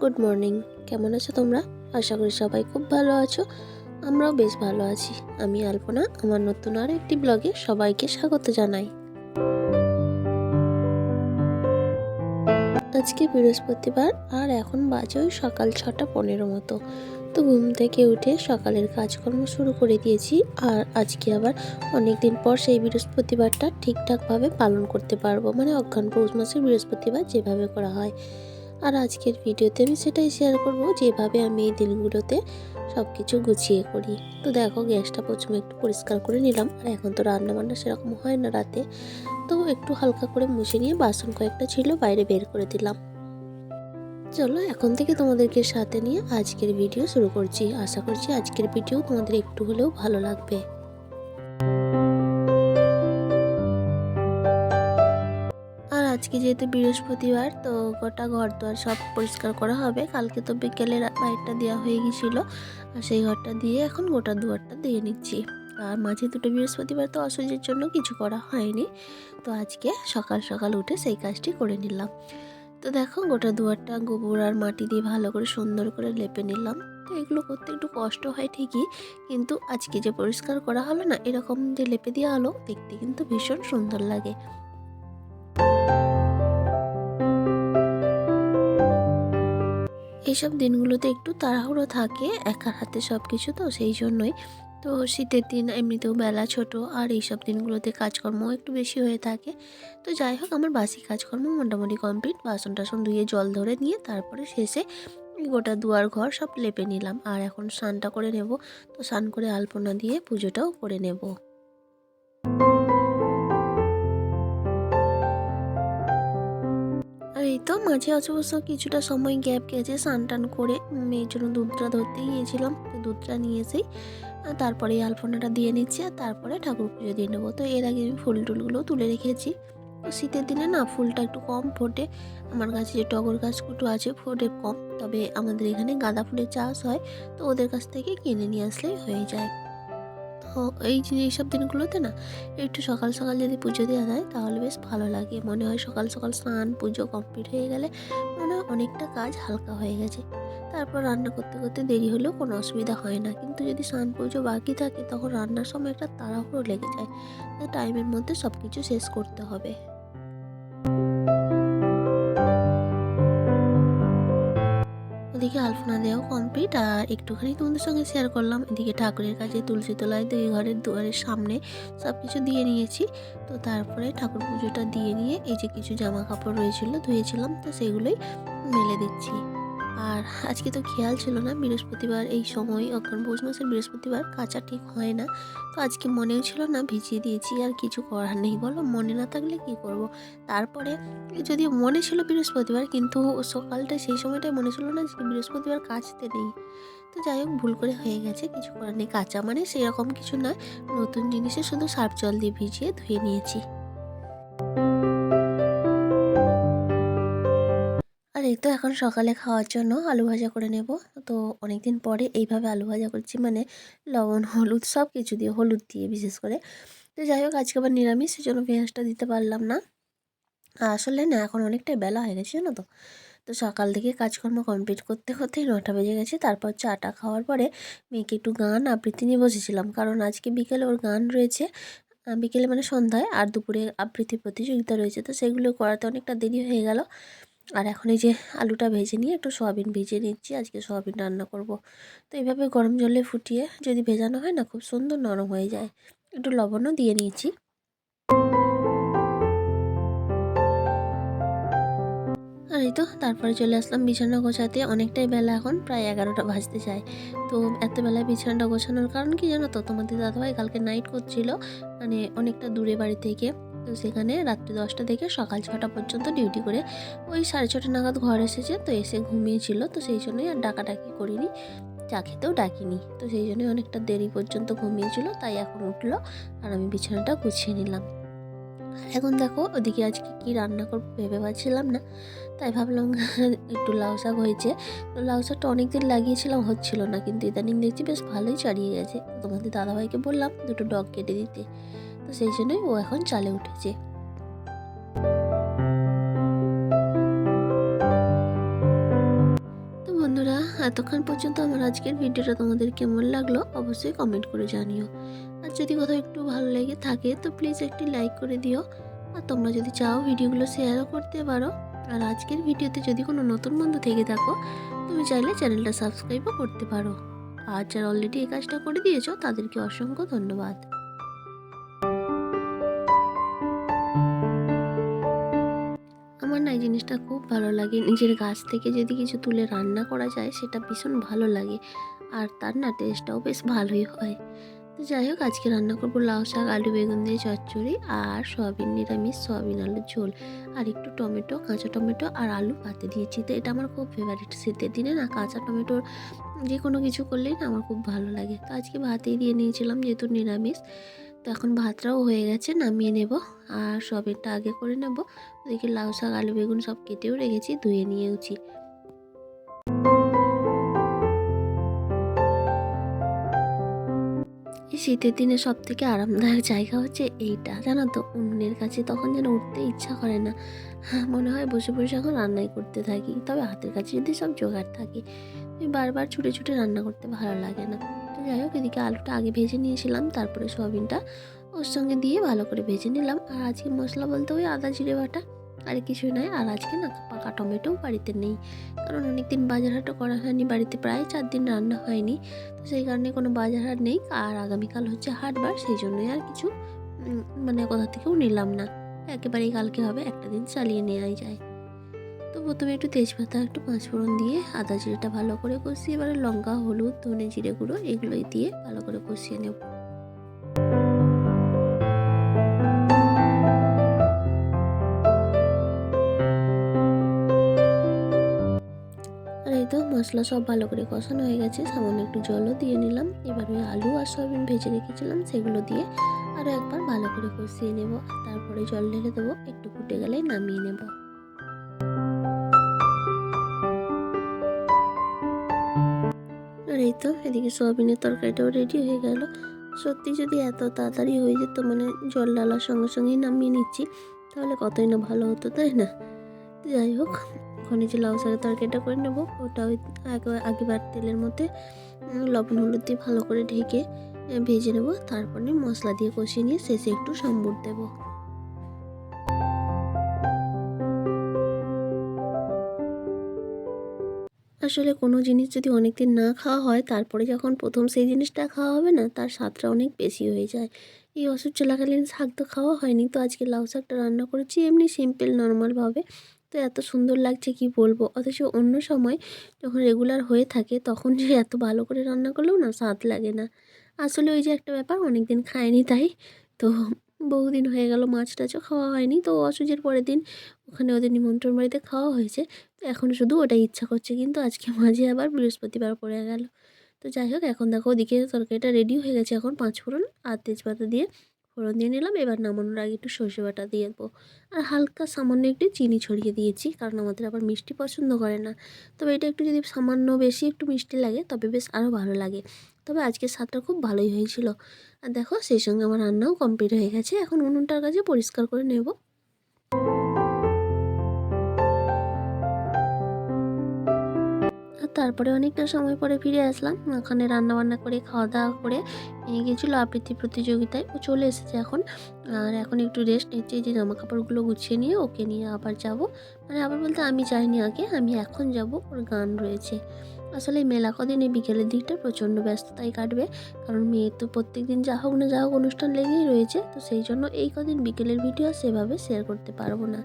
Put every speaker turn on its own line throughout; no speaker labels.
Good morning. কেমন আছো তোমরা? আশা করি সবাই খুব ভালো আছো, আমরাও বেশ ভালো আছি। আমি আলপনা, আমার নতুন আর একটি ব্লগে সবাইকে স্বাগত জানাই। আজকে বৃহস্পতিবার, আর এখন বাজে ওই সকাল ছটা পনেরো মতো। তো ঘুম থেকে উঠে সকালের কাজকর্ম শুরু করে দিয়েছি, আর আজকে আবার অনেক দিন পর সেই বৃহস্পতিবারটা ঠিকঠাকভাবে পালন করতে পারব। মানে অজ্ঞান পৌষ মাসের বৃহস্পতিবার যেভাবে করা হয়। আর আজকের ভিডিওতে আমি সেটাই শেয়ার করব, যেভাবে আমি এই দিনগুলোতে সব কিছু গুছিয়ে করি। তো দেখো, গ্যাসটা প্রথমে একটু পরিষ্কার করে নিলাম, আর এখন তো রান্না বান্না সেরকম হয় না রাতে। তো একটু হালকা করে মুছে নিয়ে বাসন কয়েকটা ছিল, বাইরে বের করে দিলাম। চলো, এখন থেকে তোমাদেরকে সাথে নিয়ে আজকের ভিডিও শুরু করছি। আশা করছি আজকের ভিডিও তোমাদের একটু হলেও ভালো লাগবে। আজকে যেহেতু বৃহস্পতিবার, তো গোটা ঘর আর সব পরিষ্কার করা হবে। কালকে তো বিকেলে বাইরটা দেওয়া হয়ে গেছিল। আর সেই ঘরটা দিয়ে এখন গোটা দুয়ারটা দিয়ে নিচ্ছি। আর মাঝে দুটো বৃহস্পতিবার তো অসুজের জন্য কিছু করা হয়নি। তো আজকে সকাল সকাল উঠে সেই কাজটি করে নিলাম। তো দেখো, গোটা দুয়ারটা গোবর আর মাটি দিয়ে ভালো করে সুন্দর করে লেপে নিলাম। তো এগুলো করতে একটু কষ্ট হয় ঠিকই, কিন্তু আজকে যে পরিষ্কার করা হলো না, এরকম যে লেপে দেওয়া হলো, দেখতে কিন্তু ভীষণ সুন্দর লাগে। এইসব দিনগুলোতে একটু তাড়াহুড়ো থাকে, একার হাতে সব কিছু তো সেই জন্যই। তো শীতের দিন এমনিতেও বেলা ছোট, আর এইসব দিনগুলোতে কাজকর্ম একটু বেশি হয়ে থাকে। তো যাই হোক, আমার বাসি কাজকর্ম মোটামুটি কমপ্লিট। বাসন টাসন ধুয়ে জল ধরে নিয়ে তারপরে শেষে গোটা দুয়ার ঘর সব লেপে নিলাম। আর এখন স্নানটা করে নেব। তো স্নান করে আলপনা দিয়ে পুজোটাও করে নেব। এই তো মাঝে অবশ্য কিছুটা সময় গ্যাপ গেছে স্নান টান করে। মেয়ের জন্য দুধটা ধরতে গিয়েছিলাম দুধটা নিয়ে এসেই তারপরে এই আলপনাটা দিয়ে নিচ্ছি আর তারপরে ঠাকুর পুজো দিয়ে নেব। তো এর আগে আমি ফুল টুলগুলো তুলে রেখেছি। তো শীতের দিনে না ফুলটা একটু কম ফোটে। আমার কাছে যে টগর গাছ কুটু আছে ফোটে কম, তবে আমাদের এখানে গাঁদা ফুলের চাষ হয়, তো ওদের কাছ থেকে কিনে নিয়ে আসলেই হয়ে যায়। এই জিনিস এইসব দিনগুলোতে না, একটু সকাল সকাল যদি পুজো দেওয়া যায়, তাহলে বেশ ভালো লাগে। মনে হয় সকাল সকাল স্নান, পুজো কমপ্লিট হয়ে গেলে মনে হয় অনেকটা কাজ হালকা হয়ে গেছে। তারপর রান্না করতে করতে দেরি হলেও কোনো অসুবিধা হয় না। কিন্তু যদি স্নান পুজো বাকি থাকে, তখন রান্নার সময় একটা তাড়াহুড়ো লেগে যায়। টাইমের মধ্যে সব কিছু শেষ করতে হবে। ওদিকে আলপনা দেওয়া কমপ্লিট আর একটুখানি তোমাদের সঙ্গে শেয়ার করলাম। এদিকে ঠাকুরের কাছে তুলসী তলায় দুই ঘরের দুয়ারের সামনে সব কিছু দিয়ে নিয়েছি। তো তারপরে ঠাকুর পুজোটা দিয়ে নিয়ে এই যে কিছু জামা কাপড় রয়েছিল ধুয়েছিলাম, তো সেগুলোই মেলে দিচ্ছি। আর আজকে তো খেয়াল ছিল না বৃহস্পতিবার এই সময় অজ্ঞান পৌষ মাসের বৃহস্পতিবার কাঁচা ঠিক হয় না। তো আজকে মনেও ছিল না, ভিজিয়ে দিয়েছি আর কিছু করার নেই। বলো, মনে না থাকলে কি করব? তারপরে যদি মনে ছিল বৃহস্পতিবার, কিন্তু সকালটা সেই সময়টাই মনে ছিল না যে বৃহস্পতিবার কাচতে নেই। তো যাই হোক, ভুল করে হয়ে গেছে, কিছু করার নেই। কাঁচা মানে সেরকম কিছু নয় নতুন জিনিসে শুধু সার্ফ জল দিয়ে ভিজিয়ে ধুয়ে নিয়েছি। তো এখন সকালে খাওয়ার জন্য আলু ভাজা করে নেব। তো অনেক দিন পরে এইভাবে আলু ভাজা করছি মানে লবণ, হলুদ সব কিছু দিয়ে, হলুদ দিয়ে বিশেষ করে। তো যাই হোক, আজকে আবার নিরামিষ, সেজন্য পেঁয়াজটা দিতে পারলাম না। আসলে না, এখন অনেকটাই বেলা হয়ে গেছে, জানো তো? তো সকাল থেকে কাজকর্ম কমপ্লিট করতে করতেই নটা বেজে গেছে। তারপর চাটা খাওয়ার পরে মেয়েকে একটু গান আবৃত্তি নিয়ে বসেছিলাম, কারণ আজকে বিকেলে ওর গান রয়েছে। বিকেলে মানে সন্ধ্যায়, আর দুপুরে আবৃত্তি প্রতিযোগিতা রয়েছে, তো সেগুলো করাতে অনেকটা দেরি হয়ে গেল। আর এখন এই যে আলুটা ভেজে নিয়ে একটু সয়াবিন ভেজে নিচ্ছি, আজকে সয়াবিন রান্না করব। তো এইভাবে গরম জলে ফুটিয়ে যদি ভেজানো হয় না, খুব সুন্দর নরম হয়ে যায়। একটু লবণও দিয়ে নিয়েছি। আর এই তো তারপরে চলে আসলাম বিছানা গোছাতে। অনেকটাই বেলা এখন, প্রায় এগারোটা বাজতে যায়। তো এত বেলায় বিছানাটা গোছানোর কারণ কি জানো তো? তোমাদের দাদাভাই কালকে নাইট করছিল মানে অনেকটা দূরে বাড়ি থেকে। তো সেখানে রাত্রি দশটা থেকে সকাল ছটা পর্যন্ত ডিউটি করে ওই সাড়ে ছটা নাগাদ ঘর এসেছে, তো এসে ঘুমিয়েছিল, তো সেই জন্যই আর ডাকাডাকি করিনি। চা খেতেও ডাকিনি, তো সেই জন্যই অনেকটা দেরি পর্যন্ত ঘুমিয়েছিল, তাই এখন উঠল আর আমি বিছানাটা গুছিয়ে নিলাম। এখন দেখো ওদিকে আজকে কি রান্না করব ভেবে পাচ্ছিলাম না, তাই ভাবলাম একটু লাউ শাক হয়েছে, তো লাউ শাকটা অনেকদিন লাগিয়েছিলাম, হচ্ছিল না, কিন্তু ইদানিং দেখছি বেশ ভালোই চাড়িয়ে গেছে। তোমাদের দাদাভাইকে বললাম দুটো ডগ কেটে দিতে। তো সেই জন্যই ও এখন চালে উঠেছে। তো বন্ধুরা, এতক্ষণ পর্যন্ত আমার আজকের ভিডিওটা তোমাদের কেমন লাগল অবশ্যই কমেন্ট করে জানিও। আর যদি কোথাও একটু ভালো লেগে থাকে, তো প্লিজ একটি লাইক করে দিও। আর তোমরা যদি চাও ভিডিওগুলো শেয়ারও করতে পারো, আর আজকের ভিডিওতে যদি কোনো নতুন বন্ধু থেকে থাকো, তুমি চাইলে চ্যানেলটা সাবস্ক্রাইবও করতে পারো। আর যারা অলরেডি এই কাজটা করে দিয়েছ, তাদেরকে অসংখ্য ধন্যবাদ। খুব ভালো লাগে। নিজের গাছ থেকে যদি কিছু তুলে রান্না করা যায়, সেটা ভীষণ ভালো লাগে। আর তার না টেস্টটাও বেশ ভালোই হয়। তো যাই হোক, আজকে রান্না করব লাউ শাক, আলু বেগুন দিয়ে চচ্চড়ি আর সয়াবিন, নিরামিষ সয়াবিন আলুর ঝোল। আর একটু টমেটো, কাঁচা টমেটো আর আলু পাতে দিয়েছি। তো এটা আমার খুব ফেভারিট শীতের দিনে না, কাঁচা টমেটোর যে কোনো কিছু করলেই না আমার খুব ভালো লাগে। তো আজকে ভাতেই দিয়ে নিয়েছিলাম যেহেতু নিরামিষ। তো এখন ভাতটাও হয়ে গেছে, নামিয়ে নেব। আর সয়াবিনটা আগে করে নেব। ওদিকে লাউ শাক, আলু বেগুন সব কেটেও রেখেছি, ধুয়ে নিয়েওছি। শীতের দিনে সব থেকে আরামদায়ক জায়গা হচ্ছে এইটা, জানো তো? উনুনের কাছে তখন যেন উঠতে ইচ্ছা করে না। হ্যাঁ মনে হয় বসে বসে এখন রান্নাই করতে থাকি। তবে হাতের কাছে যদি সব জোগাড় থাকে, বারবার ছুটে ছুটে রান্না করতে ভালো লাগে না। তো যাই হোক, এদিকে আলুটা আগে ভেজে নিয়েছিলাম, তারপরে সোয়াবিনটা ওর সঙ্গে দিয়ে ভালো করে ভেজে নিলাম। আর আজকে মশলা বলতে ওই আদা, জিরে বাটা আর কিছুই নয়। আর আজকে না পাকা টমেটোও বাড়িতে নেই। কারণ অনেকদিন বাজার হাটও করা হয়নি, বাড়িতে প্রায় চার দিন রান্না হয়নি। তো সেই কারণে কোনো বাজার হাট নেই। আর আগামীকাল হচ্ছে হাটবার, সেই জন্যই আর কিছু মানে কোথা থেকেও নিলাম না। একেবারেই কালকে হবে, একটা দিন চালিয়ে নেওয়াই যায়। তো প্রথমে একটু তেজপাতা, একটু পাঁচফোড়ন দিয়ে আদা জিরেটা ভালো করে কষিয়ে, এবারে লঙ্কা, হলুদ, ধনে জিরে গুঁড়ো এগুলোই দিয়ে ভালো করে কষিয়ে নেব। তো মশলা সব ভালো করে কষানো হয়ে গেছে, সামান্য একটু জলও দিয়ে নিলাম। এবার ওই আলু আর সয়াবিন ভেজে রেখেছিলাম, সেগুলো দিয়ে আরও একবার ভালো করে কষিয়ে নেব। তারপরে জল ঢেলে দেবো, একটু ফুটে গেলে নামিয়ে নেব। তো, এদিকে সোয়াবিনের তরকারিটাও রেডি হয়ে গেল। সত্যি যদি এত তাড়াতাড়ি হয়ে যেত মানে জল ডালার সঙ্গে সঙ্গেই নামিয়ে নিচ্ছি, তাহলে কতই না ভালো হতো, তাই না? যাই হোক ওখানে যে লাউ শাকের তরকারিটা করে নেব। ওটা ওই আগে- আগেবার তেলের মধ্যে লবণ হলুদ দিয়ে ভালো করে ঢেকে ভেজে নেব। তারপরে মশলা দিয়ে কষিয়ে নিয়ে শেষে একটু সম্বর দেবো। আসলে কোনো জিনিস যদি অনেক দিন না খাওয়া হয়, তারপরে যখন প্রথম সেই জিনিসটা খাওয়া হবে না, তার স্বাদটা অনেক বেশি হয়ে যায়। এই অসুখ চলাকালীন শাক তো খাওয়া হয়নি, তো আজকে লাউ শাকটা রান্না করেছি এমনি সিম্পল নর্মালভাবে তো এত সুন্দর লাগছে কি বলব? অথচ অন্য সময় যখন রেগুলার হয়ে থাকে, তখন যে এত ভালো করে রান্না করলেও না স্বাদ লাগে না। আসলে ওই যে একটা ব্যাপার অনেক দিন খায়নি তাই। তো বহুদিন হয়ে গেল মাছ টাছও খাওয়া হয়নি। তো অসুজের পরের দিন ওখানে ওদের নিমন্ত্রণ বাড়িতে খাওয়া হয়েছে। তো এখন শুধু ওটাই ইচ্ছা করছে কিন্তু আজকে মাঝে আবার বৃহস্পতিবার পড়ে গেল। তো যাই হোক, এখন দেখো ওদিকে তরকারিটা রেডি হয়ে গেছে এখন পাঁচ ফোড়ন আর তেজপাতা দিয়ে ফোড়ন দিয়ে নিলাম। এবার নামানোর আগে একটু সর্ষে বাটা দিয়ে দেবো। আর হালকা সামান্য একটু চিনি ছড়িয়ে দিয়েছি কারণ আমাদের আবার মিষ্টি পছন্দ করে না। তবে এটা একটু যদি সামান্য বেশি একটু মিষ্টি লাগে তবে বেশ আরও ভালো লাগে। তবে আজকে স্বাদটা খুব ভালোই হয়েছিল। আর দেখো, সেই সঙ্গে আমার রান্নাও কমপ্লিট হয়ে গেছে। এখন উনুনটার কাছে পরিষ্কার করে নেব। তারপরে অনেকটা সময় পরে ফিরে আসলাম। ওখানে রান্না বান্না করে খাওয়া দাওয়া করে নিয়ে গেছিল আবৃত্তি প্রতিযোগিতায়। ও চলে এসেছে এখন। আর এখন একটু রেস্ট নিচ্ছে, যে জামা কাপড়গুলো গুছিয়ে নিয়ে ওকে নিয়ে আবার যাব। মানে আবার বলতে আমি যাইনি আগে, আমি এখন যাব। ওর গান রয়েছে। আসলে মেলা কদিন এই বিকেলের দিকটা প্রচণ্ড ব্যস্ততায় কাটবে। কারণ মেয়ে তো প্রত্যেক দিন যা হোক না যা হোক অনুষ্ঠান লেগেই রয়েছে, তো সেই জন্য এই কদিন বিকেলের ভিডিও সেভাবে শেয়ার করতে পারব না।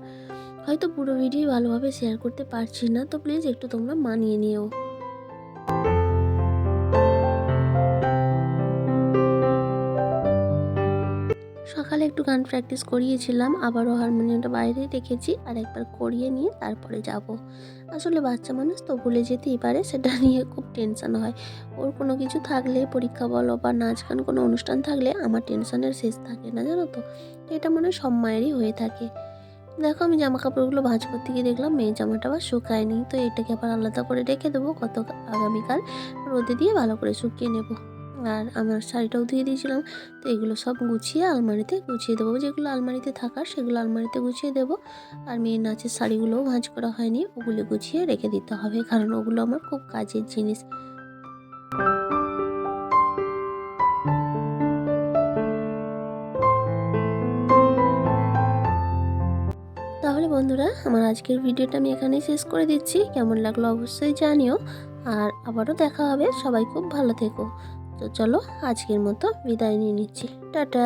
হয়তো পুরো ভিডিও ভালোভাবে শেয়ার করতে পারছি না, তো প্লিজ একটু তোমরা মানিয়ে নিও। একটু গান প্র্যাকটিস করিয়েছিলাম, আবারও হারমোনিয়ামটা বাইরে রেখেছি, আর একবার করিয়ে নিয়ে তারপরে যাব। আসলে বাচ্চা মানুষ তো ভুলে যেতেই পারে, সেটা নিয়ে খুব টেনশন হয়। ওর কোনো কিছু থাকলে, পরীক্ষা বলো বা নাচ গান কোনো অনুষ্ঠান থাকলে আমার টেনশনের শেষ থাকে না, জানো তো? এটা মনে হয় সব মায়েরই হয়ে থাকে। দেখো, আমি জামা কাপড়গুলো ভাঁজ করতে গিয়ে দেখলাম মেয়ে জামাটা আবার শুকায়নি। তো এটাকে আবার আলাদা করে রেখে দেবো, কত আগামীকাল রোদে দিয়ে ভালো করে শুকিয়ে নেব। আর আমার শাড়িটাও ধুয়ে দিয়েছিলাম। তো এগুলো সব গুছিয়ে আলমারিতে গুছিয়ে দেবো। যেগুলো আলমারিতে থাকার সেগুলো আলমারিতে গুছিয়ে দেবো। আর মেয়ের নাচের শাড়িগুলোও ভাঁজ করা হয়নি। ওগুলো গুছিয়ে রেখে দিতে হবে, কারণ ওগুলো আমার খুব কাজের জিনিস। তাহলে বন্ধুরা, আমার আজকের ভিডিওটা আমি এখানেই শেষ করে দিচ্ছি। কেমন লাগল অবশ্যই জানিও। আর আবারও দেখা হবে। সবাই খুব ভালো থেকো। তো চলো আজকের মতো বিদায় নিয়ে নিচ্ছি। টাটা।